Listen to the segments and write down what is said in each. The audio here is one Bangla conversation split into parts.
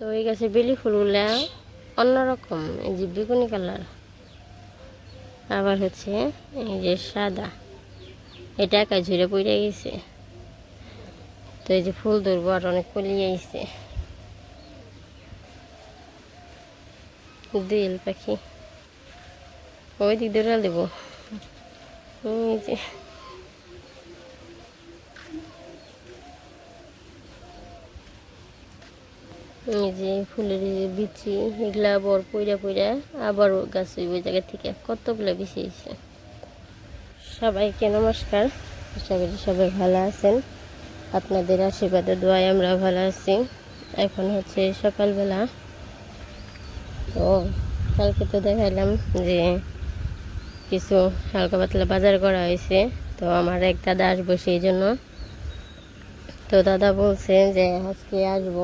তো এই গাছে বেলি ফুলগুলা অন্যরকম, এই যে বেগুনি কালার। আবার হচ্ছে এই যে সাদা, এটা একা ঝুড়ে পড়ে গেছে। তো এই যে ফুল ধরবো আর অনেক কলিয়ে আইছে। দিল পাখি। ওই দিক দিয়ে উড়াল দেবো। এই যে এই যে ফুলের যে বিচি, এগুলা বর পইরা পইরা আবার গাছ ওই জায়গা থেকে। কতগুলো বিচি হয়েছে সবাইকে নমস্কার। আশা করি সবাই ভালো আছেন। আপনাদের আশীর্বাদে, দোয়ায় আমরা ভালো আছি। এখন হচ্ছে সকালবেলা। তো কালকে তো দেখালাম যে কিছু হালকা পাতলা বাজার করা হয়েছে তো আমার এক দাদা আসব সেই জন্য। তো দাদা বলছে যে আজকে আসব।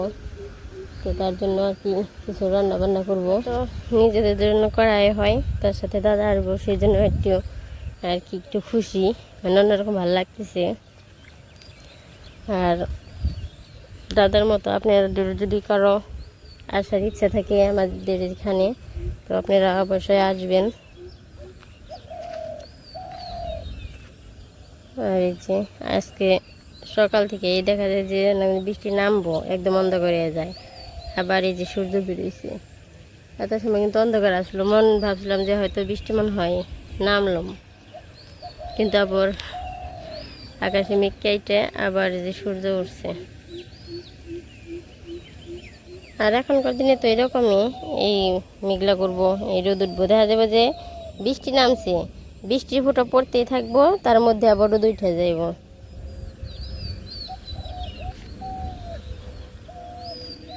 তো তার জন্য আর কি কিছু রান্না বান্না করব। তো নিজেদের জন্য করাই হয় তার সাথে দাদা আসব সেই জন্য একটু আর কি একটু খুশি। মানে অন্যরকম ভালো লাগতেছে। আর দাদার মতো আপনাদের যদি কারও আসার ইচ্ছা থাকে আমাদের এখানে তো আপনারা অবশ্যই আসবেন। আর এই যে আজকে সকাল থেকে এই দেখা যায় যে বৃষ্টি নামবো একদম অন্ধ করে যায়। আবার এই যে সূর্য বেরিয়েছে। এত সময় কিন্তু অন্ধকার আসলো। মন ভাবছিলাম যে হয়তো বৃষ্টি মন হয়, নামলাম। কিন্তু আবার আকাশে মেঘ কেটে আবার যে সূর্য উঠছে। আর এখনকার দিনে তো এরকমই, এই মেঘলা করব, এই রোদ উঠবো। দেখা যাবে যে বৃষ্টি নামছে। বৃষ্টির ফোঁটা পড়তেই থাকব, তার মধ্যে আবার রোদ উঠে যাইব।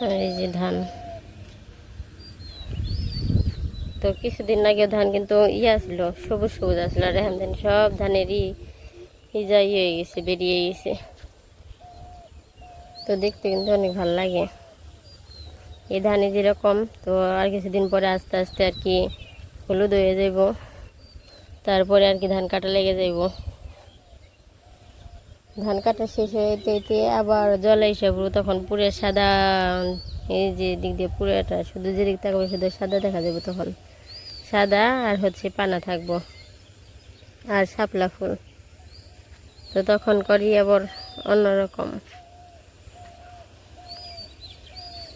আর এই যে ধান। তো কিছুদিন আগে ধান কিন্তু ইয়ে আসলো, সবুজ সবুজ আসলো, আর এখন ধান সব ধানেরই ইজা ইয়ে হয়ে গেছে, বেরিয়ে গেছে। তো দেখতে কিন্তু অনেক ভালো লাগে। এই ধানে যেরকম, তো আর কিছুদিন পরে আস্তে আস্তে আর কি হলুদ হয়ে যাইব। তারপরে আর কি ধান কাটা লেগে যাইব। ধান কাটা শেষ হয়ে যেতে আবার জল হিসাব তখন পুরো সাদা, এই যে দিক দিয়ে পুরোটা শুধু যেদিক থাকবে শুধু সাদা দেখা যাবে তখন। সাদা আর হচ্ছে পানা থাকব, আর শাপলা ফুল। তো তখন করি আবার অন্যরকম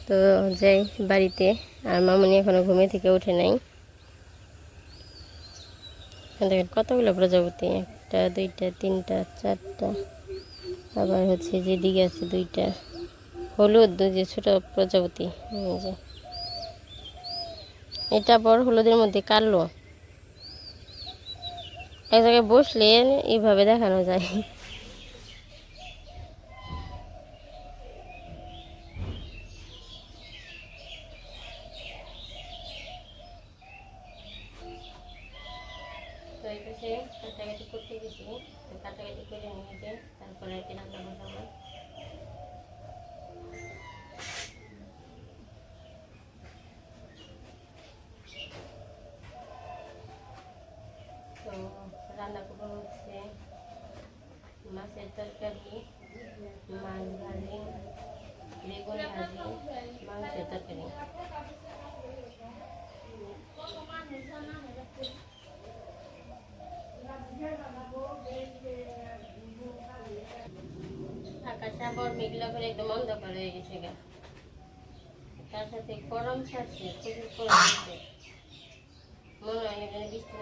তো যাই, বাড়িতে, আর মামনি এখনও ঘুমে থেকে উঠে নাই। দেখেন কতগুলো প্রজাপতি, একটা, দুইটা, তিনটা, চারটা। আবার হচ্ছে যে দিকে আছে দুইটা। হলুদ যে ছোট প্রজাপতি এটা বড় হলুদের মধ্যে কালো। এক জায়গায় বসলে এইভাবে দেখানো যায়। পাশে কাটাকাটি করতে গেছি কাটাকাটি করে নিয়ে তারপরে রান্না বসাবো তো রান্না করব হচ্ছে মাছের তরকারি মাছ ভাজি বেগুন ভাজি মাংসের তরকারি আবার মেঘলা করে একদম অন্ধকার হয়ে গেছে গা। তার সাথে গরম ছাড়ছে, প্রচুর গরম মনে হয় বৃষ্টি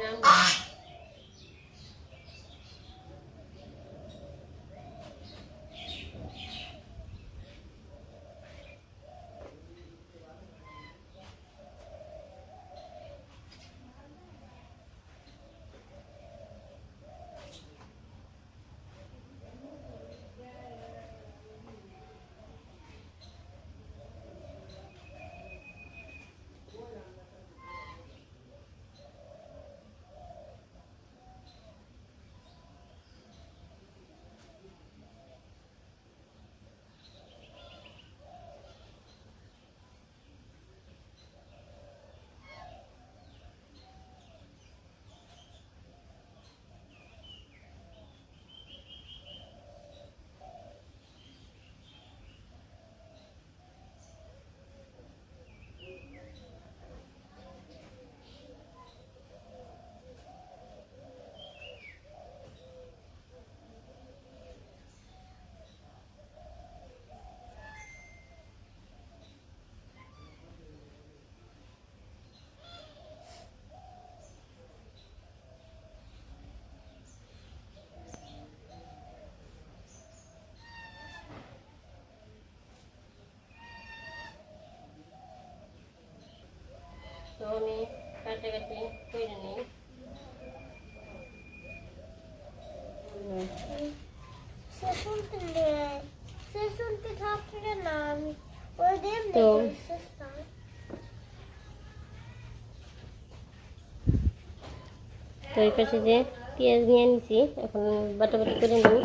নামবে আমি কাটাকাটি করে নিই। তো তো এই পাশে যে পেঁয়াজ নিয়ে নিছি এখন বাটাবাটি করে নিই।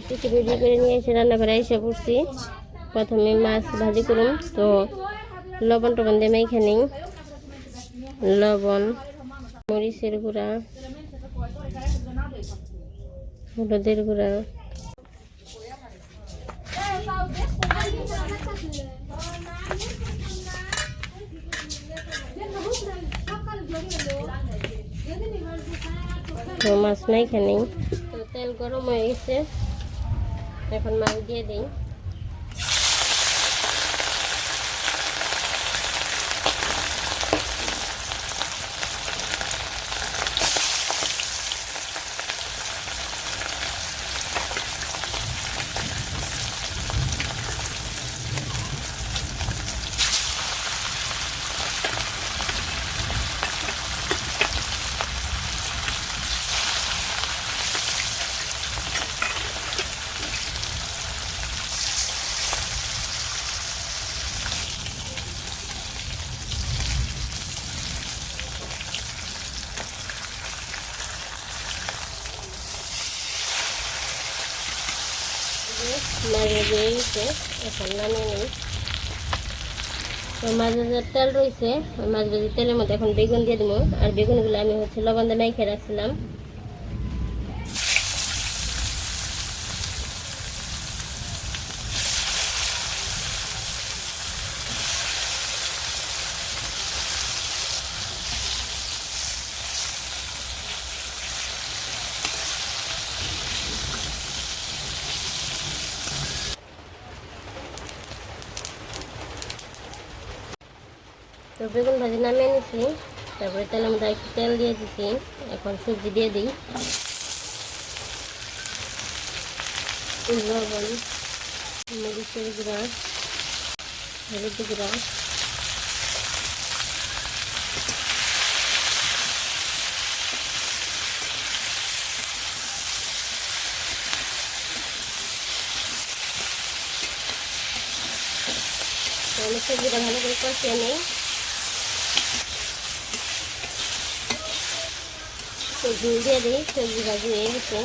সব কিছু রেডি করে নিয়ে এসে রান্না করে এসে পড়ছি। প্রথমে মাছ ভাজি করুন তো লবণ টবণ দিয়ে মেখে নিই। লবণ, মরিচের গুঁড়া, হলুদের গুঁড়া। তো মাছ নিই। তো তেল গরম হয়ে গেছে। এখন মাছ দিয়ে দিই। এখন মাছ তেল রয়েছে মাছ ভাজির তেলের মধ্যে এখন বেগুন দিয়ে দিব। আর বেগুনগুলো আমি হচ্ছে লবণ দিয়ে মেখে রাখছিলাম। তো বেগুন ভাজি নামিয়ে নিছি, তারপরে তেলের মধ্যে একটু তেল দিয়ে দিছি, এখন সবজি দিয়ে দিই। লবণ, মরিচের গুঁড়া, হলুদ গুঁড়া। সবজিটা ভালো করে কষিয়ে নিই। তো ঝুল দিয়ে দিই সবজি ভাজি হয়ে গেছে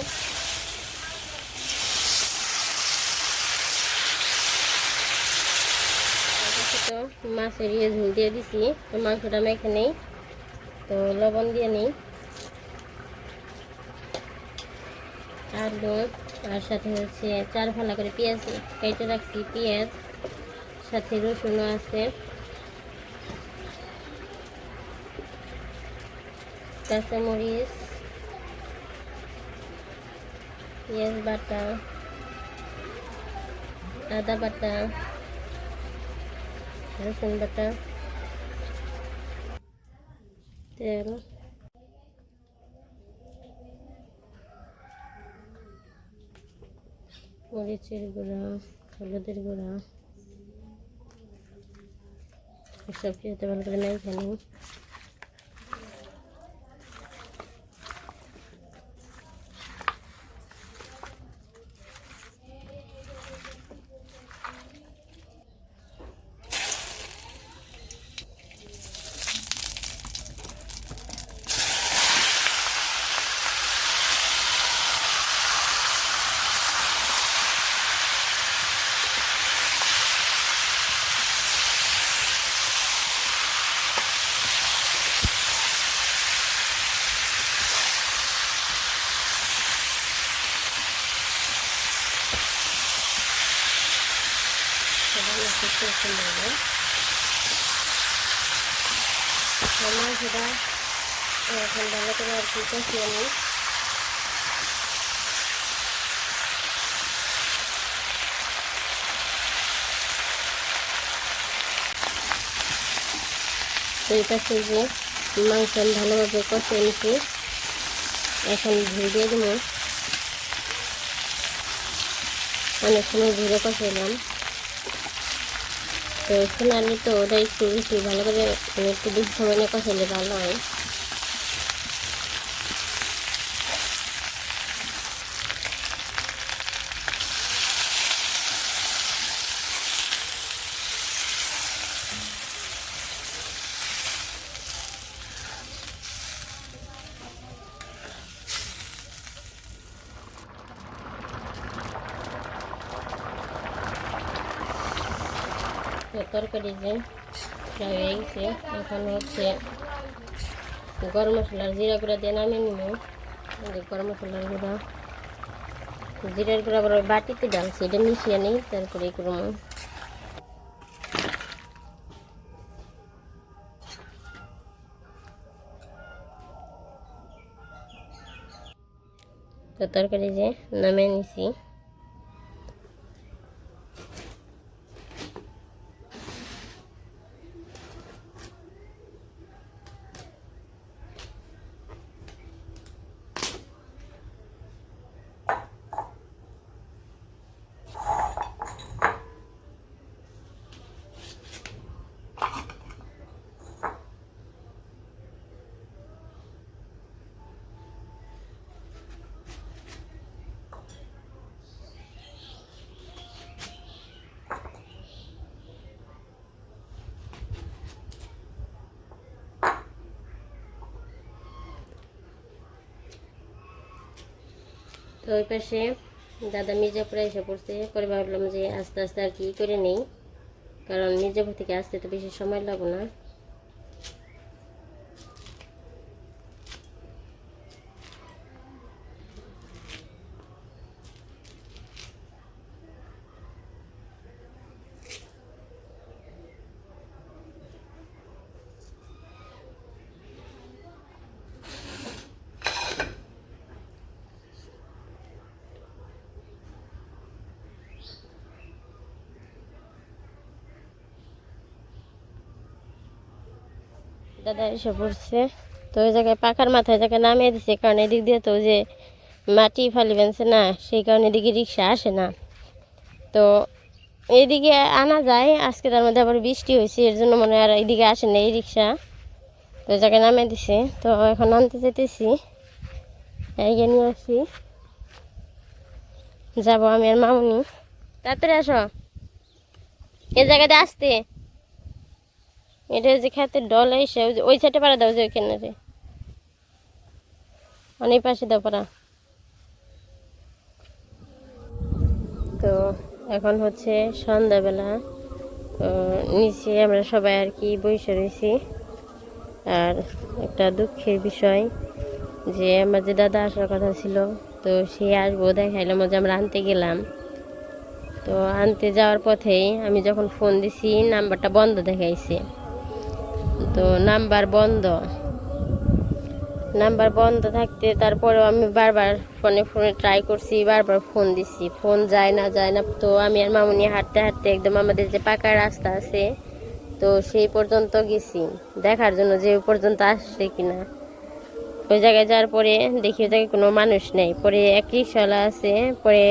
তো মাছের ইয়ে ঝুল দিয়ে দিছি। তো মাংসটা মেখে নেই তো লবণ দিয়ে নিই আলু আর সাথে হচ্ছে চার ফালা করে পেঁয়াজ কেটে রাখছি পেঁয়াজ সাথে রসুনও আছে কাঁচামরিচ পেঁয়াজ বাটা আদা বাটা রসুন বাটা তেল মরিচের গুঁড়া হলুদের গুঁড়া। সব কিছুতে ভালো করে মেখে দেখতে সুন্দর হবে মাংসটা এখন ভালো করে আর কি কষিয়ে নিই তো মাংস ভালোভাবে কষিয়ে নিচ্ছি এখন দিয়ে দেবো। অনেক সময় ঘুরে কষাইলাম। তো সোনালি তো ওটা একটু বেশি ভালো করে মানে একটু বেশি সময় নিয়ে কষাইলে ভালো হয় তো তরকারি যে প্রায় হয়ে গেছে এখন হচ্ছে গরম মশলার জিরা গুঁড়া দিয়ে নামিয়ে নিব গরম মশলার গুঁড়া, জিরার গুঁড়া আবার বাটিতে ডালছি এটা মিশিয়ে নিই, তারপরে করব তো তরকারি যে নামিয়ে নিছি। তো ওই পাশে দাদা মির্জাপুরে এসে পড়ছে। পরে ভাবলাম যে আস্তে আস্তে আর কি করে নেই। কারণ মির্জাপুর থেকে আসতে তো বেশি সময় লাগবে না। দাদা এসে পড়ছে। তো ওই জায়গায় পাখার মাথায় জায়গায় নামিয়ে দিছে, কারণ এদিক দিয়ে তো যে মাটি ফালি বেনছে না, সেই কারণে এদিকে রিক্সা আসে না। তো এইদিকে আনা যায়, আজকে তার মধ্যে আবার বৃষ্টি হয়েছে, এর জন্য মনে হয় আর এইদিকে আসে না এই রিক্সা। তো জায়গায় নামিয়ে দিছে, তো এখন আনতে যেতেছি। এগিয়ে নিয়ে আসি। যাব আমি আর মামুনি। তাড়াতাড়ি আসো। এ জায়গাতে আসতে। এটা যে খেতে ডল এসে, ওই সাইডে পাড়া দাও যে ওইখানে রে অনেক পাশে দাও পাড়া। তো এখন হচ্ছে সন্ধ্যাবেলা। তো নিচে আমরা সবাই আর কি বসে রয়েছি। আর একটা দুঃখের বিষয় যে আমার যে দাদা আসার কথা ছিল, তো সে আসব দেখাইলাম যে আমরা আনতে গেলাম। তো আনতে যাওয়ার পথেই আমি যখন ফোন দিছি নাম্বারটা বন্ধ দেখাইছে। তো নাম্বার বন্ধ। নাম্বার বন্ধ থাকতে তারপরেও আমি বারবার ফোনে ফোনে ট্রাই করছি, বারবার ফোন দিছি। ফোন যায় না যায় না। তো আমি আর মামুনি হাঁটতে হাঁটতে একদম আমাদের যে পাকা রাস্তা আছে, তো সেই পর্যন্ত গেছি। দেখার জন্য যে পর্যন্ত আসছে কিনা। ওই জায়গায় যাওয়ার পরে দেখি ওই জায়গায় কোনো মানুষ নেই। পরে এক রিক্সাওয়ালা আছে, পরে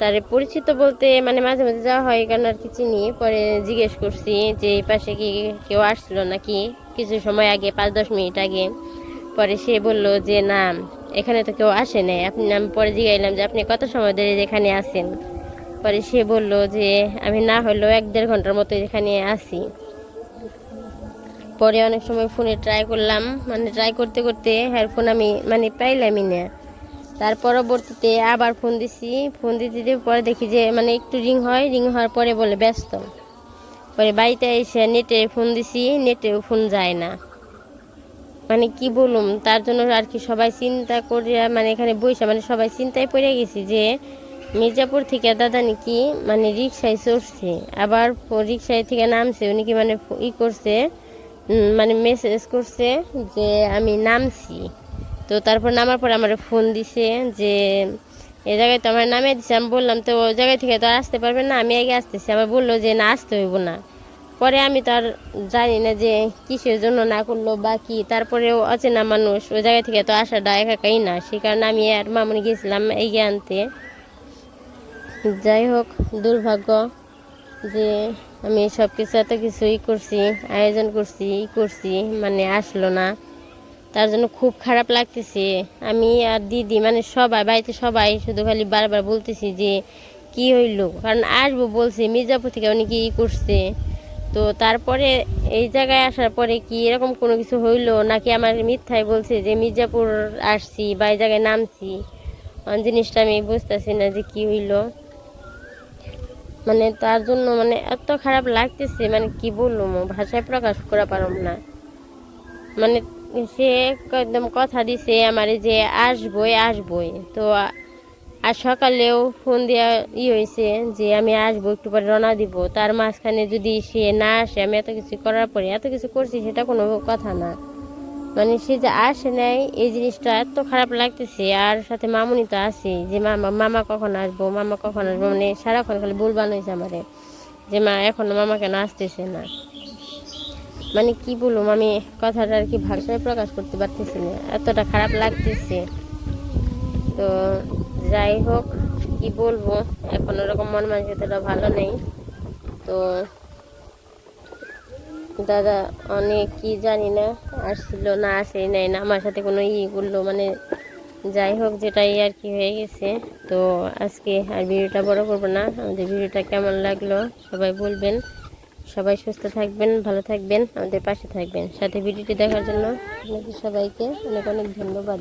তার পরিচিত বলতে মানে মাঝে মাঝে যাওয়া হয় কারণ আর কি চিনি। পরে জিজ্ঞেস করছি যে এই পাশে কি কেউ আসছিল নাকি? কিছু সময় আগে, পাঁচ দশ মিনিট আগে। পরে সে বলল যে, না, এখানে তো কেউ আসে নাই। আপনি, আমি পরে জিজ্ঞাইলাম যে, আপনি কত সময় ধরে এখানে আসেন পরে সে বলল যে, আমি না হলেও এক দেড় ঘণ্টার মতো এখানে আসি পরে অনেক সময় ফোনে ট্রাই করলাম। মানে ট্রাই করতে করতে হ্যাঁ ফোন আমি মানে পাইলামই না। তার পরবর্তীতে আবার ফোন দিছি। ফোন দিতে দিতে পরে দেখি যে মানে একটু রিং হয়, রিং হওয়ার পরে বলে ব্যস্ত। পরে বাড়িতে এসে নেটে ফোন দিছি, নেটেও ফোন যায় না। মানে কি বলুম, তার জন্য আর কি সবাই চিন্তা করে মানে এখানে বইসা মানে সবাই চিন্তায় পড়ে গেছি যে, মির্জাপুর থেকে দাদা নাকি মানে রিক্সায় চড়ছে। আবার রিক্সায় থেকে নামছে, উনি কি মানে ই করছে মানে মেসেজ করছে যে, আমি নামছি। তো তারপর নামার পর আমার ফোন দিছে যে এই জায়গায় তো আমার নামে দিছে। আমি বললাম, তো ওই জায়গায় থেকে তো আর আসতে পারবে না, আমি আগে আসতেছি। আবার বলল যে, না, আসতে হইব না। পরে আমি তো আর জানি না যে, কিসের জন্য না করল বা কি। তারপরেও অচেনা মানুষ, ওই জায়গা থেকে তো আসাটা একা একাই না। সে কারণে আমি আর মামনি গেছিলাম এগিয়ে আনতে যাই হোক, দুর্ভাগ্য যে আমি সব কিছু এত কিছুই করছি, আয়োজন করছি, ই করছি মানে আসলো না। তার জন্য খুব খারাপ লাগতেছে। আমি আর দিদি মানে সবাই, বাড়িতে সবাই শুধু খালি বারবার বলতেছি যে, কি হইল? কারণ আসব বলছে, মির্জাপুর থেকে উনি কি ই করছে? তো তারপরে এই জায়গায় আসার পরে কি এরকম কোনো কিছু হইল? নাকি আমার মিথ্যায় বলছে যে, মির্জাপুর আসছি বা এই জায়গায় নামছি? জিনিসটা আমি বুঝতেছি না যে কি হইল। মানে তার জন্য মানে এত খারাপ লাগতেছে মানে কি বলব, ভাষায় প্রকাশ করা পারম না। মানে সে একদম কথা দিছে আমারে যে আসবই আসবই। তো আর সকালেও ফোন দেওয়া ই হয়েছে যে আমি আসব, একটু পরে রওনা দিব। তার মাঝখানে যদি সে না আসে, আমি এত কিছু করার পরে এত কিছু করছি, সেটা কোনো কথা না। মানে সে যে আসে নাই, এই জিনিসটা এত খারাপ লাগতেছে। আর সাথে মামুনি তো আছে যে মামা মামা কখন আসব, মামা কখন আসব? মানে সারাক্ষণ খালি বলবান হয়েছে আমারে। যে মা এখনও মামা কেন আসতেছে না? মানে কি বলব, আমি কথাটা আর কি ভাষায় প্রকাশ করতে পারতেছি না। এতটা খারাপ লাগতেছে। তো যাই হোক, কি বলব, এখন ওরকম মন মানসিকতাটা ভালো নেই। তো দাদা অনেক কি জানি না, আসছিল না আসেই নাই না, আমার সাথে কোনো ই করল মানে যাই হোক, যেটাই আর কি হয়ে গেছে। তো আজকে আর ভিডিওটা বড় করব না। আমাদের ভিডিওটা কেমন লাগল, সবাই বলবেন। সবাই সুস্থ থাকবেন, ভালো থাকবেন, আমাদের পাশে থাকবেন। সাথে ভিডিওটি দেখার জন্য আপনাদের সবাইকে অনেক অনেক ধন্যবাদ।